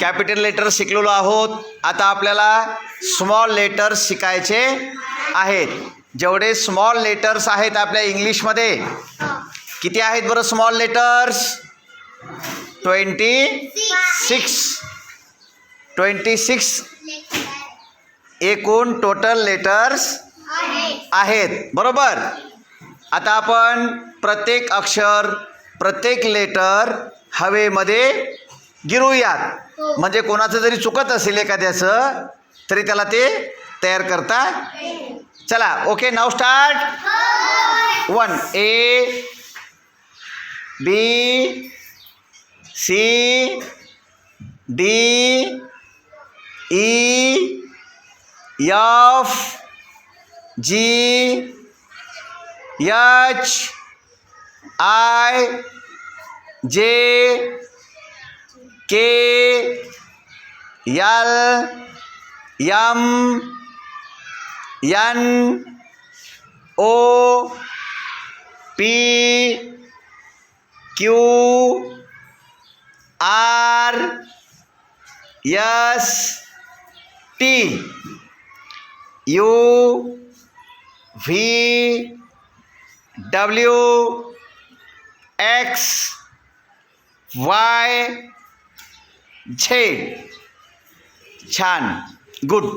Capital letter शिकलेलो आहोत. आता आपल्याला स्मॉल लेटर्स शिकायचे आहेत. जेवढे स्मॉल लेटर्स आहेत आपल्या इंग्लिशमध्ये. किती आहेत बरं small letters twenty six twenty six एकूण टोटल लेटर्स आहेत. बरोबर? आता आपण प्रत्येक अक्षर प्रत्येक लेटर हवेमध्ये गिरूयात. म्हणजे कोणाचं जरी चुकत असेल एखाद्याचं तरी त्याला ते तयार करता चला okay now start one A B C D E F G H I J K L M N O P Q R S T U V W X Y Z ছান গুড